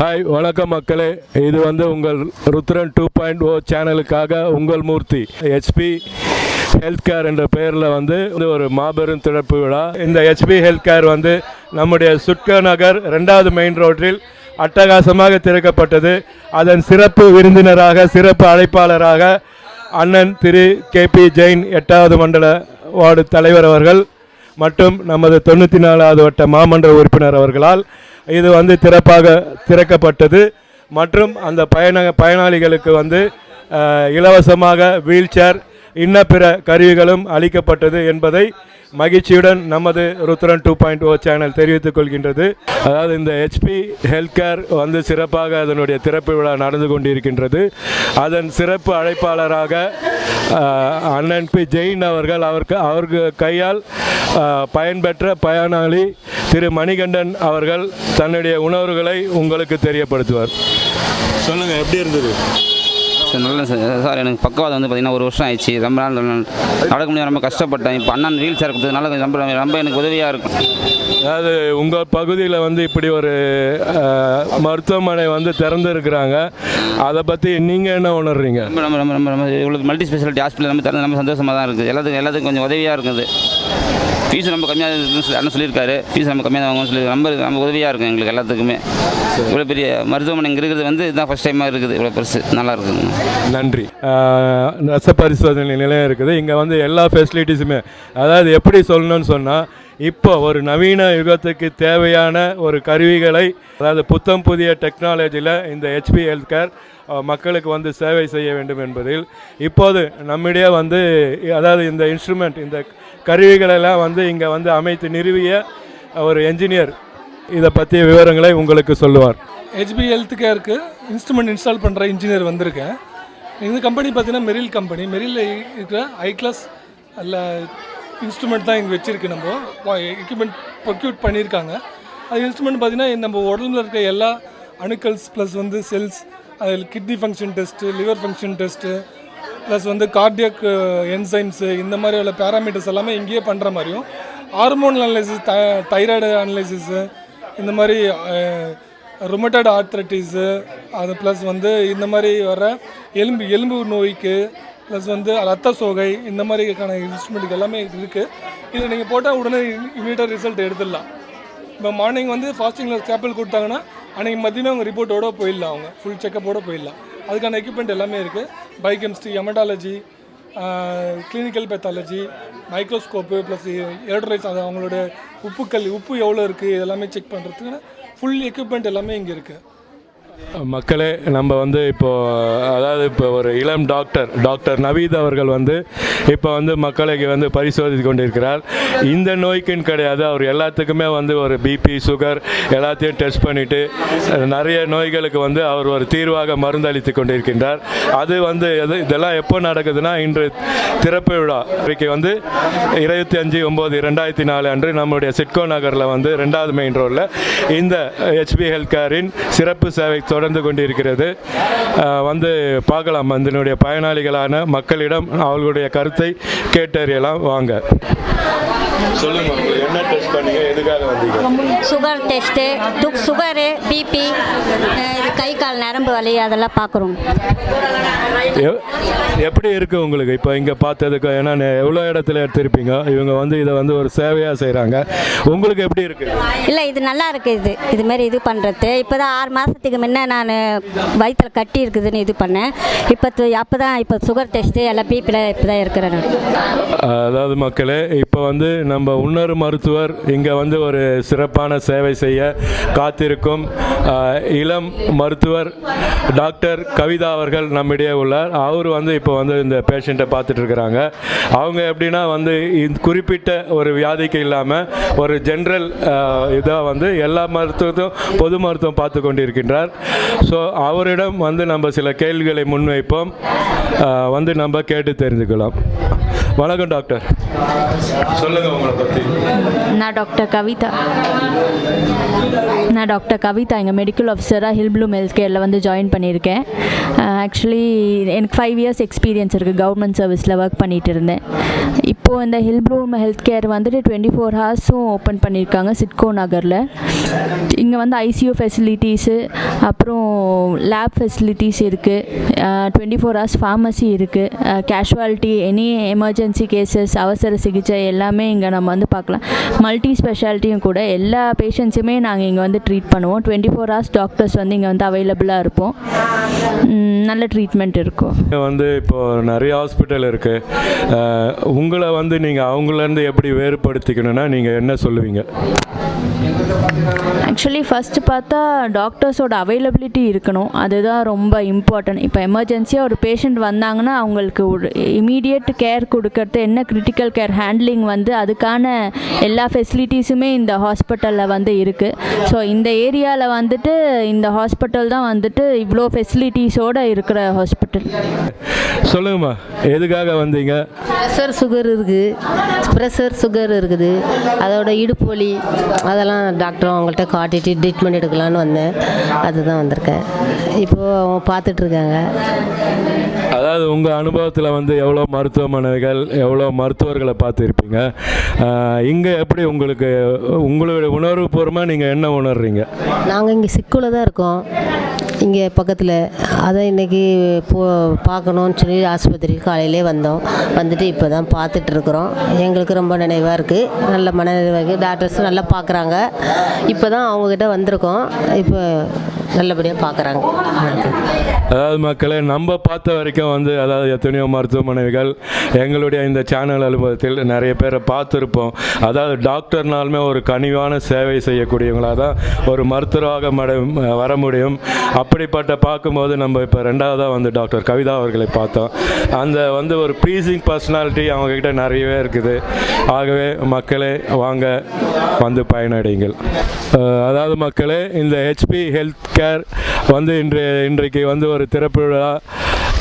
Hi வணக்கம் மக்களே. இது வந்து உங்கள் ருத்ரன் டூ பாயிண்ட் ஓ சேனலுக்காக உங்கள் மூர்த்தி. ஹெச்பி ஹெல்த் கேர் என்ற பெயரில் வந்து இது ஒரு மாபெரும் திறப்பு விழா. இந்த ஹெச்பி ஹெல்த் கேர் வந்து நம்முடைய சுட்க நகர் ரெண்டாவது மெயின் ரோட்டில் அட்டகாசமாக திறக்கப்பட்டது. அதன் சிறப்பு விருந்தினராக சிறப்பு அழைப்பாளராக அண்ணன் திரு கே பி ஜெயின் எட்டாவது மண்டல வார்டு தலைவர் அவர்கள் மற்றும் நமது தொண்ணூற்றி நாலாவது வட்ட மாமன்ற உறுப்பினர் அவர்களால் இது வந்து திறப்பாக திறக்கப்பட்டது. மற்றும் அந்த பயண பயனாளிகளுக்கு வந்து இலவசமாக வீல் சேர் இன்ன பிற கருவிகளும் அளிக்கப்பட்டது என்பதை மகிழ்ச்சியுடன் நமது Rudran two point O channel தெரிவித்துக் கொள்கின்றது. அதாவது இந்த ஹெச்பி ஹெல்த் கேர் வந்து சிறப்பாக அதனுடைய திறப்பு விழா நடந்து கொண்டிருக்கின்றது. அதன் சிறப்பு அழைப்பாளராக அண்ணன் பி. ஜெயின் அவர்கள் அவருக்கு அவருக்கு கையால் பயன்பெற்ற பயனாளி திரு மணிகண்டன் அவர்கள் தன்னுடைய உணர்வுகளை உங்களுக்கு தெரியப்படுத்துவார். சொல்லுங்கள் எப்படி இருந்தது? சார் நல்ல சார் எனக்கு பக்கவாதம் வந்து பார்த்தீங்கன்னா ஒரு வருஷம் ஆயிடுச்சு ரொம்ப நாள் நடக்க முடியாது ரொம்ப கஷ்டப்பட்டேன் இப்போ அண்ணன் வீல் சேர் கொடுத்ததுனால கொஞ்சம் ரொம்ப ரொம்ப எனக்கு உதவியாக இருக்கும் அதாவது உங்கள் பகுதியில் வந்து இப்படி ஒரு மருத்துவமனை வந்து திறந்துருக்குறாங்க அதை பற்றி நீங்கள் என்ன உணர்றீங்க ரொம்ப ரொம்ப ரொம்ப ரொம்ப ரொம்ப இவ்வளோ மல்டி ஸ்பெஷாலிட்டி ஹாஸ்பிட்டல் நம்ம திறந்து ரொம்ப சந்தோஷமாக தான் இருக்குது எல்லாத்துக்கும் எல்லாத்துக்கும் கொஞ்சம் உதவியாக இருக்குது ஃபீஸ் ரொம்ப கம்மியாக இருக்குன்னு அண்ணன் சொல்லியிருக்காரு. ஃபீஸ் ரொம்ப கம்மியாக தான் சொல்லி ரொம்ப ரொம்ப உதவியாக இருக்கும் எங்களுக்கு எல்லாத்துக்குமே. இவ்வளோ பெரிய மருத்துவமனை இங்கே இருக்கிறது வந்து இதுதான் ஃபஸ்ட் டைமாக இருக்குது. இவ்வளோ பெருசு. நல்லா இருக்குங்க. நன்றி. ரச பரிசோதனை நிலையம் இருக்குது. இங்கே வந்து எல்லா ஃபெசிலிட்டிஸுமே அதாவது எப்படி சொல்லணும்னு சொன்னால் இப்போ ஒரு நவீன யுகத்துக்கு தேவையான ஒரு கருவிகளை அதாவது புத்தம் புதிய டெக்னாலஜியில் இந்த ஹெச்பி ஹெல்த் கேர் மக்களுக்கு வந்து சேவை செய்ய வேண்டும் என்பதில். இப்போது நம்மிடையே வந்து அதாவது இந்த இன்ஸ்ட்ருமெண்ட் இந்த கருவிகளெல்லாம் வந்து இங்கே வந்து அமைத்து நிறுவிய ஒரு என்ஜினியர் இதை பற்றிய விவரங்களை உங்களுக்கு சொல்லுவார். ஹெச்பி ஹெல்த் கேருக்கு இன்ஸ்ட்ருமெண்ட் இன்ஸ்டால் பண்ணுற இன்ஜினியர் வந்திருக்கேன். இந்த கம்பெனி பார்த்தீங்கன்னா மெரில் கம்பெனி மெரில் இருக்கிற ஹை கிளாஸ் அல்ல இன்ஸ்ட்ருமெண்ட் தான் இங்கே வச்சுருக்கு நம்ம. எக்யூப்மெண்ட் ப்ரொக்யூட் பண்ணியிருக்காங்க. அது இன்ஸ்ட்ருமெண்ட் பார்த்தீங்கன்னா நம்ம உடம்புல இருக்க எல்லா அணுக்கல்ஸ் ப்ளஸ் வந்து செல்ஸ் அதில் kidney function test liver function test plus வந்து கார்டியக் uh, என்சைம்ஸு இந்த மாதிரி உள்ள பேராமீட்டர்ஸ் எல்லாமே இங்கேயே பண்ணுற மாதிரியும் hormone analysis the thyroid analysis இந்த மாதிரி ரொமட்டட் ஆர்த்ரட்டிஸு அது ப்ளஸ் வந்து இந்த மாதிரி வர எலும்பு எலும்பு நோய்க்கு ப்ளஸ் வந்து ரத்த சோகை இந்த மாதிரிக்கான இன்ஸ்ட்ருமெண்ட் எல்லாமே இருக்குது இதை நீங்கள் போட்டால் உடனே இமீடியட்டாக ரிசல்ட் எடுத்துடலாம். இப்போ மார்னிங் வந்து ஃபாஸ்டிங்கில் சேப்பிள் கொடுத்தாங்கன்னா அன்றைக்கி மதியமே அவங்க ரிப்போர்ட்டோட போயிடலாம் அவங்க. ஃபுல் செக்கப்போடு போயிடலாம். அதுக்கான எக்யூப்மெண்ட் எல்லாமே இருக்குது biochemistry haematology clinical pathology microscope plus எலக்ட்ரைஸ் அது அவங்களோட உப்புக்கள் உப்பு எவ்வளோ இருக்குது இதெல்லாமே செக் பண்ணுறதுக்கு ஃபுல் எக்யூப்மெண்ட் எல்லாமே இங்கே இருக்குது மக்களே நம்ம வந்து இப்போது அதாவது இப்போ ஒரு இளம் டாக்டர் டாக்டர் நவீத் அவர்கள் வந்து இப்போ வந்து மக்களுக்கு வந்து பரிசோதித்து கொண்டிருக்கிறார். இந்த நோய்க்குன்னு கிடையாது. அவர் எல்லாத்துக்குமே வந்து ஒரு பிபி சுகர் எல்லாத்தையும் டெஸ்ட் பண்ணிவிட்டு நிறைய நோய்களுக்கு வந்து அவர் ஒரு தீர்வாக மருந்தளித்து கொண்டிருக்கின்றார். அது வந்து எது இதெல்லாம் எப்போ நடக்குதுன்னா இன்று திறப்பு விழா. இன்றைக்கு வந்து இருபத்தி அஞ்சு ஒம்பது ரெண்டாயிரத்தி நாலு அன்று நம்முடைய சிட்கோ நகரில் வந்து ரெண்டாவது மெயின் ரோடில் இந்த ஹெச்பி ஹெல்த் கேரின் சிறப்பு சேவை தொடர்ந்து கொண்டிருக்கிறது. வந்து பார்க்கலாம். அதனுடைய பயனாளிகளான மக்களிடம் அவர்களுடைய கருத்தை கேட்டறியலாம். வாங்க. சொல்லுங்க என்ன டெஸ்ட் பண்ணீங்க? எதுக்காக வந்தீங்க? சுகர் டெஸ்ட்டு துக் சுகரு பிபி கை கால் நரம்பு வலி அதெல்லாம் பார்க்குறோம். எப்படி இருக்கு உங்களுக்கு? இப்போ இங்கே பார்த்ததுக்கு ஏன்னா எவ்வளோ இடத்துல எடுத்திருப்பீங்க? இவங்க வந்து இதை வந்து ஒரு சேவையாக செய்கிறாங்க உங்களுக்கு எப்படி இருக்கு? இல்லை இது நல்லா இருக்குது இது. இது மாதிரி இது பண்ணுறது இப்போ தான் ஆறு மாதத்துக்கு முன்ன நான் வயிற்றில் கட்டி இருக்குதுன்னு இது பண்ணேன். இப்போ அப்போ தான் இப்போ சுகர் டெஸ்ட்டு எல்லாம் பிபியில் இப்போ தான் இருக்கிறேன் அதாவது மக்களே இப்போ வந்து நம்ம உணர் மருத்துவர் இங்கே வந்து ஒரு சிறப்பான சேவை செய்ய காத்திருக்கும் இளம் மருத்துவர் டாக்டர் கவிதா அவர்கள் நம்மிடையே உள்ளார். அவர் வந்து இப்போ வந்து இந்த பேஷண்ட்டை பார்த்துட்டு இருக்கிறாங்க அவங்க எப்படின்னா வந்து குறிப்பிட்ட ஒரு வியாதிக்கு இல்லாமல் ஒரு ஜென்ரல் இதாக வந்து எல்லா மருத்துவத்தையும் பொது மருத்துவம் பார்த்து கொண்டிருக்கின்றார். ஸோ அவரிடம் வந்து நம்ம சில கேள்விகளை முன்வைப்போம். வந்து நம்ம கேட்டு தெரிஞ்சுக்கலாம் வணக்கம் டாக்டர். சொல்லுங்கள் உங்களை பற்றி நான் டாக்டர் கவிதா. நான் டாக்டர் கவிதா எங்கள் மெடிக்கல் ஆஃபீஸராக ஹில்ப்ளூம் ஹெல்த் கேரில் வந்து ஜாயின் பண்ணியிருக்கேன். ஆக்சுவலி எனக்கு ஃபைவ் இயர்ஸ் எக்ஸ்பீரியன்ஸ் இருக்குது கவர்மெண்ட் சர்வீஸில் ஒர்க் பண்ணிகிட்டு இருந்தேன். இப்போது இந்த ஹில்ப்ளூம் ஹெல்த் கேர் வந்துட்டு டுவெண்ட்டி ஃபோர் ஹவர்ஸும் ஓப்பன் பண்ணியிருக்காங்க சிட்கோ நகரில். இங்கே வந்து ஐசியூ ஃபெசிலிட்டிஸு அப்புறம் லேப் ஃபெசிலிட்டிஸ் இருக்குது டுவெண்ட்டி ஃபோர் ஹவர்ஸ் ஃபார்மசி இருக்குது கேஷுவாலிட்டி எனி எமர்ஜென்சி கேசஸ் அவசர சிகிச்சை எல்லாமே இங்கே நம்ம வந்து பார்க்கலாம். மல்டி ஸ்பெஷாலிட்டியும் கூட எல்லா பேஷண்ட்ஸுமே நாங்கள் இங்கே வந்து ட்ரீட் பண்ணுவோம். டுவெண்ட்டி ஃபோர் ஹவர்ஸ் டாக்டர்ஸ் வந்து இங்கே வந்து அவைலபிளாக இருப்போம். நல்ல ட்ரீட்மெண்ட் இருக்கும். இங்கே வந்து இப்போ நிறைய ஹாஸ்பிட்டல் இருக்குது உங்களை வந்து நீங்கள் அவங்களேருந்து எப்படி வேறுபடுத்திக்கணும்னா நீங்கள் என்ன சொல்லுவீங்க? ஆக்சுவலி ஃபஸ்ட்டு பார்த்தா டாக்டர்ஸோட அவைலபிலிட்டி இருக்கணும். அதுதான் ரொம்ப இம்பார்ட்டன்ட் இப்போ எமர்ஜென்சியாக ஒரு பேஷண்ட் வந்தாங்கன்னா அவங்களுக்கு ஒரு இமீடியட் கேர் கொடுக்கறது என்ன கிரிட்டிக்கல் கேர் ஹேண்ட்லிங் வந்து அதுக்கான எல்லா ஃபெசிலிட்டிஸுமே இந்த ஹாஸ்பிட்டலில் வந்து இருக்குது ஸோ இந்த ஏரியாவில் வந்துட்டு இந்த ஹாஸ்பிட்டல் தான் வந்துட்டு இவ்வளோ ஃபெசிலிட்டிஸோடு இருக்கிற ஹாஸ்பிட்டல் சொல்லுங்கம்மா எதுக்காக வந்தீங்க? ப்ரெஷர் சுகர் இருக்குது ப்ரெஷர் சுகர் இருக்குது. அதோட இடுப்பு வலி அதெல்லாம் டாக்டர் அவங்கள்ட்ட காட்டிட்டு ட்ரீட்மெண்ட் எடுக்கலான்னு வந்தேன். அதுதான் வந்திருக்கேன். இப்போது அவங்க பார்த்துட்ருக்காங்க அதாவது உங்கள் அனுபவத்தில் வந்து எவ்வளோ மருத்துவமனைகள் எவ்வளோ மருத்துவர்களை பார்த்துருப்பீங்க? இங்கே எப்படி உங்களுக்கு உங்களுடைய உணர்வு பூர்வமாக நீங்கள் என்ன உணர்றீங்க? நாங்கள் இங்கே சிக்குல தான் இருக்கோம். இங்கே பக்கத்தில். அதை இன்றைக்கி போ பார்க்கணுன்னு சொல்லி ஆஸ்பத்திரிக்கு காலையிலே வந்தோம். வந்துட்டு இப்போ தான் பார்த்துட்ருக்குறோம். எங்களுக்கு ரொம்ப நினைவாக இருக்குது நல்ல மன நிறைவாக இருக்குது டாக்டர்ஸும் நல்லா பார்க்குறாங்க. இப்போ தான் அவங்கக்கிட்ட வந்திருக்கோம். இப்போ நல்லபடியாக பார்க்குறாங்க அதாவது மக்களே நம்ம பார்த்த வரைக்கும் வந்து அதாவது எத்தனையோ மருத்துவமனைகள் எங்களுடைய இந்த சேனல் அலுவலகத்தில் நிறைய பேரை பார்த்துருப்போம். அதாவது டாக்டர்னாலுமே ஒரு கனிவான சேவை செய்யக்கூடியவங்களாக தான் ஒரு மருத்துவராக மட வர முடியும். அப்படிப்பட்ட பார்க்கும்போது நம்ம இப்போ ரெண்டாவதாக வந்து டாக்டர் கவிதா அவர்களை பார்த்தோம். அந்த வந்து ஒரு ப்ளீசிங் பர்சனாலிட்டி அவங்கக்கிட்ட நிறையவே இருக்குது. ஆகவே மக்களே வாங்க வந்து பயனடைங்கள். அதாவது மக்களே இந்த ஹெச்பி ஹெல்த் கேர் வந்து இன்று இன்றைக்கு வந்து ஒரு திறப்பு விழா.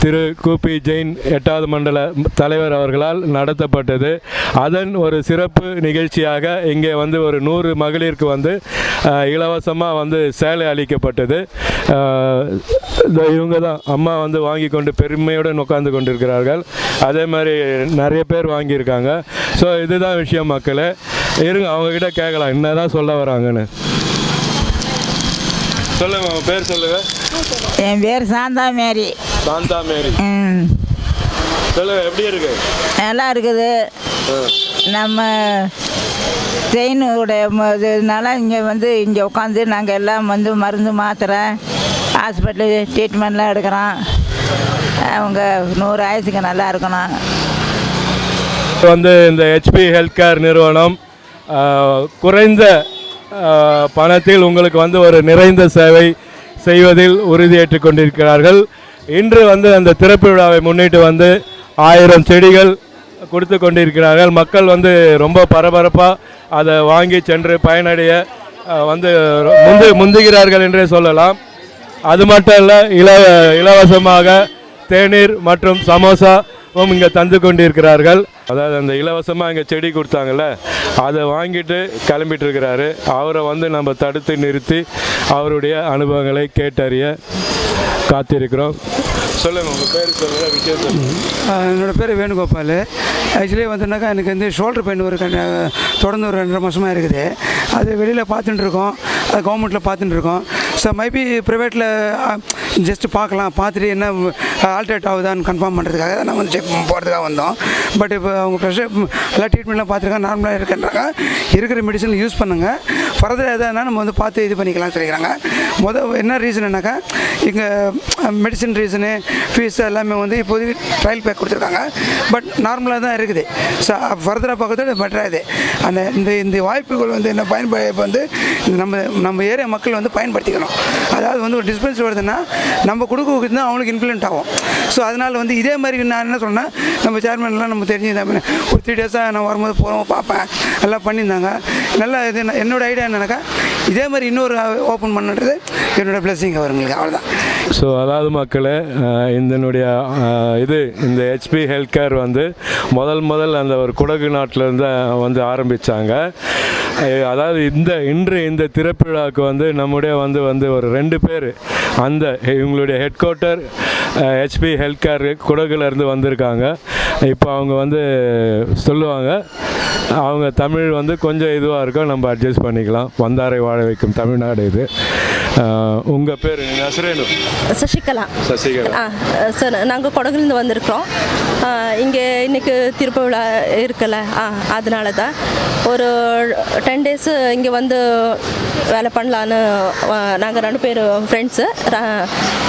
திரு கூபி ஜெயின் எட்டாவது மண்டல தலைவர் அவர்களால் நடத்தப்பட்டது. அதன் ஒரு சிறப்பு நிகழ்ச்சியாக இங்கே வந்து ஒரு நூறு மகளிருக்கு வந்து இலவசமாக வந்து சேலை அளிக்கப்பட்டது. இவங்க தான். அம்மா வந்து வாங்கி கொண்டு பெருமையுடன் உட்கார்ந்து கொண்டிருக்கிறார்கள். அதே மாதிரி நிறைய பேர் வாங்கியிருக்காங்க. ஸோ இதுதான் விஷயம் மக்களே. இருங்க அவங்கக்கிட்ட கேட்கலாம். என்னதான் சொல்ல வராங்கன்னு. சொல்லுங்க உங்க பேர் சொல்லுங்க. என் பேர் சாந்தா மேரி சாந்தா மேரி ம். சொல்லுங்க எப்படி இருக்கு? நல்லா இருக்குது. நம்ம செயினுடைய இதனால இங்கே வந்து இங்கே உட்காந்து நாங்கள் எல்லாம் வந்து மருந்து மாத்திரை ஹாஸ்பிட்டலு ட்ரீட்மெண்ட்லாம் எடுக்கிறோம். அவங்க நூறு ஆயுசுக்கு நல்லா இருக்கணும். வந்து இந்த ஹெச்பி ஹெல்த் கேர் நிறுவனம் குறைந்த பணத்தில் உங்களுக்கு வந்து ஒரு நிறைந்த சேவை செய்வதில் உறுதியேற்றுக் கொண்டிருக்கிறார்கள். இன்று வந்து அந்த திறப்பு விழாவை முன்னிட்டு வந்து ஆயிரம் செடிகள் கொடுத்து கொண்டிருக்கிறார்கள். மக்கள் வந்து ரொம்ப பரபரப்பாக அதை வாங்கி சென்று பயனடைய வந்து முந்து முந்துகிறார்கள் என்றே சொல்லலாம். அது மட்டும் இல்லை இல இலவசமாக தேநீர் மற்றும் சமோசாவும் இங்கே தந்து கொண்டிருக்கிறார்கள். அதாவது அந்த இலவசமாக இங்கே செடி கொடுத்தாங்கல்ல அதை வாங்கிட்டு கிளம்பிட்டு இருக்கிறாரு அவரை வந்து நம்ம தடுத்து நிறுத்தி அவருடைய அனுபவங்களை கேட்டறிய காத்திருக்கிறோம். சொல்லுங்கள் உங்கள் பேர் சொல்லுங்கள் விஷயம் என்னோட பேர் வேணுகோபால். ஆக்சுவலி வந்துனாக்கா எனக்கு வந்து ஷோல்டர் பெயின் ஒரு தொடர்ந்து ஒரு ரெண்டரை மாதமாக இருக்குது. அது வெளியில் பார்த்துட்டுருக்கோம். கவர்மெண்ட்டில் பார்த்துட்டு இருக்கோம் ஸோ மேபி ப்ரைவேட்டில் ஜஸ்ட்டு பார்க்கலாம். பார்த்துட்டு என்ன ஆல்டரேட் ஆகுதான்னு கன்ஃபார்ம் பண்ணுறதுக்காக தான் நான் வந்து செக் போகிறதுக்காக வந்தோம். பட் இப்போ அவங்க ப்ரெஷர் எல்லா ட்ரீட்மெண்ட்லாம் பார்த்துருக்காங்க நார்மலாக இருக்குன்றாங்க. இருக்கிற மெடிசன் யூஸ் பண்ணுங்கள் ஃபர்தர் எதானா நம்ம வந்து பார்த்து இது பண்ணிக்கலாம் சொல்லிக்கிறாங்க. மொதல் என்ன ரீசன் என்னக்கா இங்கே மெடிசன் ரீசனு ஃபீஸ் எல்லாமே வந்து இப்போதைக்கு ட்ரையல் பேக் கொடுத்துருக்காங்க. பட் நார்மலாக தான் இருக்குது. ஸோ ஃபர்தராக பார்க்கறது பெட்டராக இது. அந்த இந்த இந்த வாய்ப்புகள் வந்து என்ன பயன்ப வந்து நம்ம நம்ம ஏரியா மக்கள் வந்து பயன்படுத்திக்கணும். அதாவது வந்து ஒரு டிஸ்பென்ஸ் வருதுன்னா நம்ம கொடுக்க தான் அவங்களுக்கு இன்ஃப்ளூயன்ட் ஆகும். ஸோ அதனால் வந்து இதே மாதிரி நான் என்ன சொன்னேன் நம்ம சேர்மன்லாம் நம்ம தெரிஞ்சு ஒரு த்ரீ டேஸாக நான் வரும்போது போகிறோம் பார்ப்பேன். எல்லாம் பண்ணியிருந்தாங்க. நல்லா இது என்ன- ஐடியா ஐடியா என்னன்னாக்கா இதே மாதிரி இன்னொரு ஓப்பன் பண்ணுறது என்னோடய பிளெஸிங் அவங்களுக்கு அவ்வளோதான் ஸோ அதாவது மக்களே இதனுடைய இது இந்த ஹெச்பி ஹெல்த் கேர் வந்து முதல் முதல் அந்த ஒரு குடகு நாட்டிலேருந்து வந்து ஆரம்பித்தாங்க அதாவது இந்த இன்று இந்த திறப்பிழாவுக்கு வந்து நம்முடைய வந்து வந்து ஒரு ரெண்டு பேர் அந்த இவங்களுடைய head quarter HP health care குடகுலேருந்து வந்திருக்காங்க. இப்போ அவங்க வந்து சொல்லுவாங்க அவங்க தமிழ் வந்து கொஞ்சம் இதுவாக இருக்கும் நம்ம அட்ஜஸ்ட் பண்ணிக்கலாம். வந்தாரை வாழ வைக்கும் தமிழ்நாடு இது. உங்கள் பேர்? நசரேனு சசிகலா. சசிகலா. ஆ சார் நாங்கள் கொடகுலேருந்து வந்திருக்கிறோம். இங்கே இன்னைக்கு திருப்ப விழா இருக்குல்ல? ஆ அதனால தான் ஒரு டென் டேஸு இங்கே வந்து வேலை பண்ணலான்னு நாங்கள் ரெண்டு பேர் ஃப்ரெண்ட்ஸு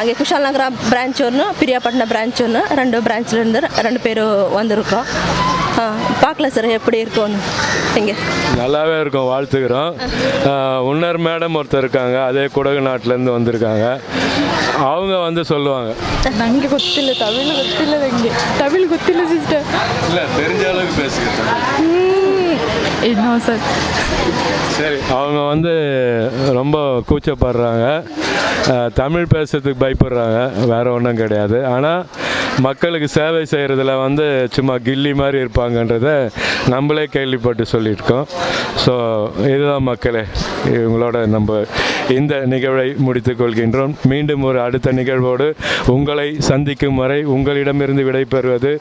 அங்கே குஷால் நகரா பிரான்ச் ஒன்று பிரியாப்பட்டினம் பிரான்ச் ஒன்று ரெண்டு பிரான்ச்லேருந்து ரெண்டு பேர் வந்திருக்கிறோம். ஆ பார்க்கலாம் சார் எப்படி இருக்கும்னு. இங்கே நல்லாவே இருக்கும் வாழ்த்துக்கிறோம் ஆஹ், உன்னர் மேடம் ஒருத்தர் இருக்காங்க அதே குடகு நாட்டிலேருந்து வந்திருக்காங்க அவங்க வந்து சொல்லுவாங்க ನನಗೆ ಗೊತ್ತಿಲ್ಲ ತಮಿಳು ಗೊತ್ತಿಲ್ಲ ನನಗೆ ತಮಿಳು ಗೊತ್ತಿಲ್ಲ ಸಿಸ್ಟರ್ இல்லை தெரிஞ்ச அளவுக்கு பேசுகிறேன் என்ன சார் சரி. அவங்க வந்து ரொம்ப கூச்சப்படுறாங்க. தமிழ் பேசுறதுக்கு பயப்படுறாங்க. வேற ஒன்றும் கிடையாது. ஆனால் மக்களுக்கு சேவை செய்கிறதுல வந்து சும்மா கில்லி மாதிரி இருப்பாங்கன்றத நம்மளே கேள்விப்பட்டு சொல்லியிருக்கோம். ஸோ இதுதான் மக்களே இவங்களோட நம்ம இந்த நிகழ்வை முடித்துக் கொள்கின்றோம். மீண்டும் ஒரு அடுத்த நிகழ்வோடு உங்களை சந்திக்கும் வரை உங்களிடமிருந்து விடைபெறுவது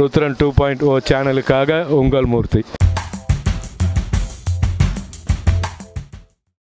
ருத்ரன் டூ பாயிண்ட் ஓ சேனலுக்காக உங்கள் மூர்த்தி.